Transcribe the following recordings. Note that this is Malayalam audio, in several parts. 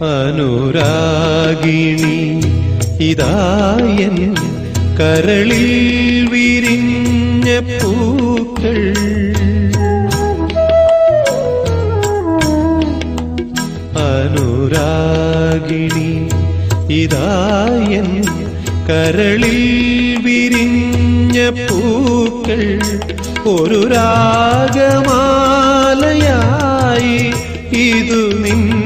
അനുരാഗിണി ഇതായൻ കരളിൽ വിരിഞ്ഞ പൂക്കൾ. അനുരാഗിണി ഇതായൻ കരളിൽ വിരിഞ്ഞ പൂക്കൾ. ഒരു രാഗമാലയായി ഇതു നിന്റെ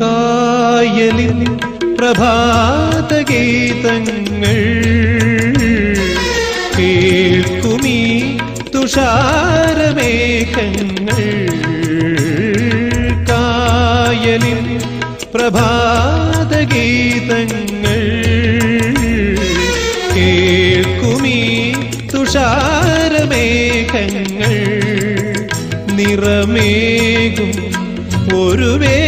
കായലിൻ പ്രഭാതഗീതങ്ങൾ. കേൾക്കുമീ തുഷാരമേഘങ്ങൾ. കായലിൽ പ്രഭാതഗീതങ്ങൾ. കേൾക്കുമീ തുഷാരമേഘങ്ങൾ. നിറമേകും ഒരു വേദിയിൽ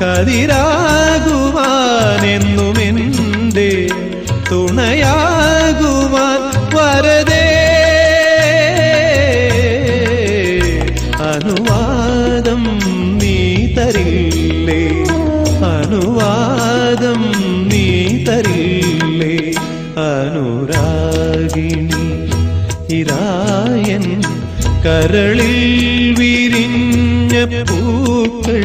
കതിരാകുവാനെന്നുമെന്റെ തുണയാകുവാൻ വരതേ. അനുവാദം നീ തരില്ലേ? അനുവാദം നീ തരില്ലേ? അനുരാഗിണി ഇരായൻ കരളിൽ വിരിഞ്ഞ പൂക്കൾ